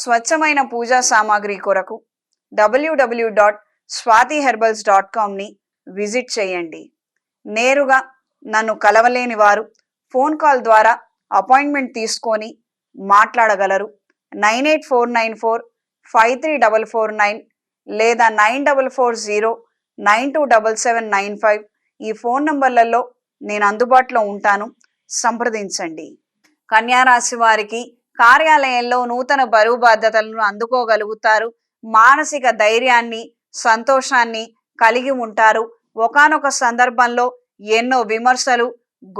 స్వచ్ఛమైన పూజా సామాగ్రి కొరకు W W dot Swathi herbals dot కామ్ని విజిట్ చేయండి. నేరుగా నన్ను కలవలేని వారు ఫోన్ కాల్ ద్వారా అపాయింట్మెంట్ తీసుకొని మాట్లాడగలరు. Nine eight four nine four five three double four nine లేదా nine double four zero nine two double seven nine five ఈ ఫోన్ నంబర్లలో నేను అందుబాటులో ఉంటాను. సంప్రదించండి. కన్యారాశి వారికి కార్యాలయంలో నూతన బరువు బాధ్యతలను అందుకోగలుగుతారు. మానసిక ధైర్యాన్ని సంతోషాన్ని కలిగి ఉంటారు. ఒకానొక సందర్భంలో ఎన్నో విమర్శలు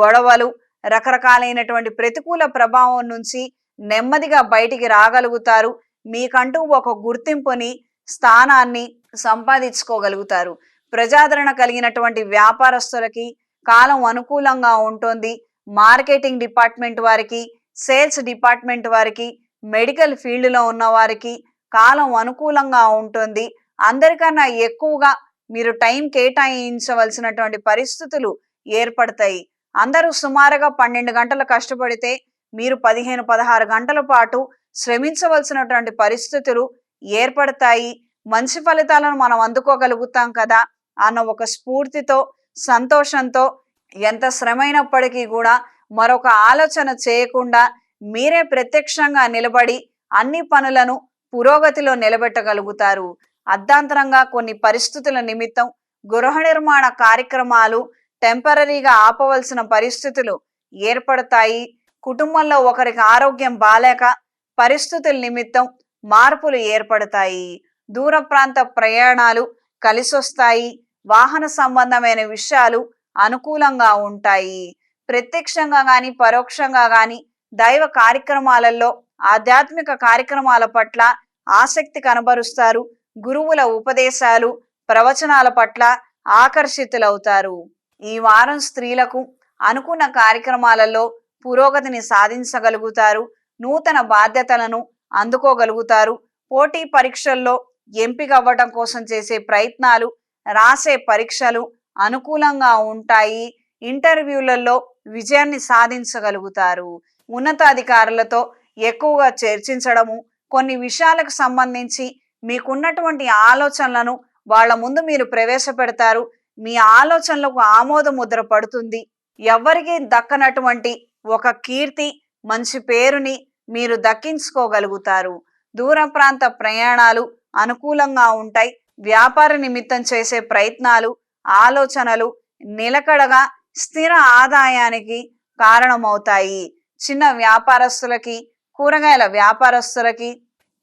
గొడవలు రకరకాలైనటువంటి ప్రతికూల ప్రభావం నుంచి నెమ్మదిగా బయటికి రాగలుగుతారు. మీకంటూ ఒక గుర్తింపుని స్థానాన్ని సంపాదించుకోగలుగుతారు. ప్రజాదరణ కలిగినటువంటి వ్యాపారస్తులకి కాలం అనుకూలంగా ఉంటుంది. మార్కెటింగ్ డిపార్ట్మెంట్ వారికి సేల్స్ డిపార్ట్మెంట్ వారికి మెడికల్ ఫీల్డ్లో ఉన్న వారికి కాలం అనుకూలంగా ఉంటుంది. అందరికన్నా ఎక్కువగా మీరు టైం కేటాయించవలసినటువంటి పరిస్థితులు ఏర్పడతాయి. అందరూ సుమారుగా పన్నెండు గంటలు కష్టపడితే మీరు పదిహేను పదహారు గంటల పాటు శ్రమించవలసినటువంటి పరిస్థితులు ఏర్పడతాయి. మంచి ఫలితాలను మనం అందుకోగలుగుతాం కదా అన్న ఒక స్ఫూర్తితో సంతోషంతో ఎంత శ్రమైనప్పటికీ కూడా మరొక ఆలోచన చేయకుండా మీరే ప్రత్యక్షంగా నిలబడి అన్ని పనులను పురోగతిలో నిలబెట్టగలుగుతారు. అర్ధాంతరంగా కొన్ని పరిస్థితుల నిమిత్తం గృహ నిర్మాణ కార్యక్రమాలు టెంపరీగా ఆపవలసిన పరిస్థితులు ఏర్పడతాయి. కుటుంబంలో ఒకరికి ఆరోగ్యం బాలేక పరిస్థితుల నిమిత్తం మార్పులు ఏర్పడతాయి. దూర ప్రాంత ప్రయాణాలు కలిసొస్తాయి. వాహన సంబంధమైన విషయాలు అనుకూలంగా ఉంటాయి. ప్రత్యక్షంగా గాని పరోక్షంగా గాని దైవ కార్యక్రమాలలో ఆధ్యాత్మిక కార్యక్రమాల పట్ల ఆసక్తి కనబరుస్తారు. గురువుల ఉపదేశాలు ప్రవచనాల పట్ల ఆకర్షితులవుతారు. ఈ వారం స్త్రీలకు అనుకున్న కార్యక్రమాలలో పురోగతిని సాధించగలుగుతారు. నూతన బాధ్యతలను అందుకోగలుగుతారు. పోటీ పరీక్షల్లో ఎంపిక అవ్వటం కోసం చేసే ప్రయత్నాలు రాసే పరీక్షలు అనుకూలంగా ఉంటాయి. ఇంటర్వ్యూలలో విజయాన్ని సాధించగలుగుతారు. ఉన్నతాధికారులతో ఎక్కువగా చర్చించడము కొన్ని విషయాలకు సంబంధించి మీకున్నటువంటి ఆలోచనలను వాళ్ళ ముందు మీరు ప్రవేశపెడతారు. మీ ఆలోచనలకు ఆమోద ముద్ర పడుతుంది. ఎవరికి దక్కనటువంటి ఒక కీర్తి మంచి పేరుని మీరు దక్కించుకోగలుగుతారు. దూర ప్రాంత ప్రయాణాలు అనుకూలంగా ఉంటాయి. వ్యాపార నిమిత్తం చేసే ప్రయత్నాలు ఆలోచనలు నిలకడగా స్థిర ఆదాయానికి కారణమవుతాయి. చిన్న వ్యాపారస్తులకి కూరగాయల వ్యాపారస్తులకి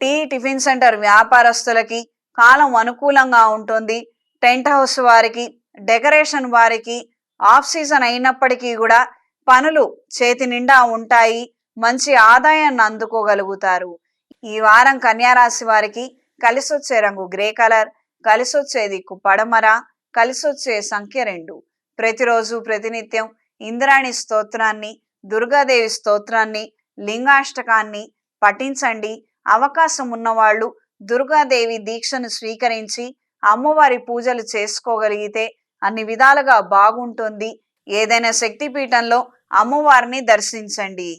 టీ టిఫిన్ సెంటర్ వ్యాపారస్తులకి కాలం అనుకూలంగా ఉంటుంది. టెంట్ హౌస్ వారికి డెకరేషన్ వారికి ఆఫ్ సీజన్ అయినప్పటికీ కూడా పనులు చేతి నిండా ఉంటాయి. మంచి ఆదాయాన్ని అందుకోగలుగుతారు. ఈ వారం కన్యారాశి వారికి కలిసొచ్చే రంగు గ్రే కలర్ కలిసొచ్చే దిక్కు పడమర కలిసొచ్చే సంఖ్య రెండు. ప్రతిరోజు ప్రతినిత్యం ఇంద్రాణి స్తోత్రాన్ని దుర్గాదేవి స్తోత్రాన్ని లింగాష్టకాన్ని పఠించండి. అవకాశం ఉన్నవాళ్ళు దుర్గాదేవి దీక్షను స్వీకరించి అమ్మవారి పూజలు చేసుకోగలిగితే అన్ని విధాలుగా బాగుంటుంది. ఏదైనా శక్తిపీఠంలో అమ్మవారిని దర్శించండి.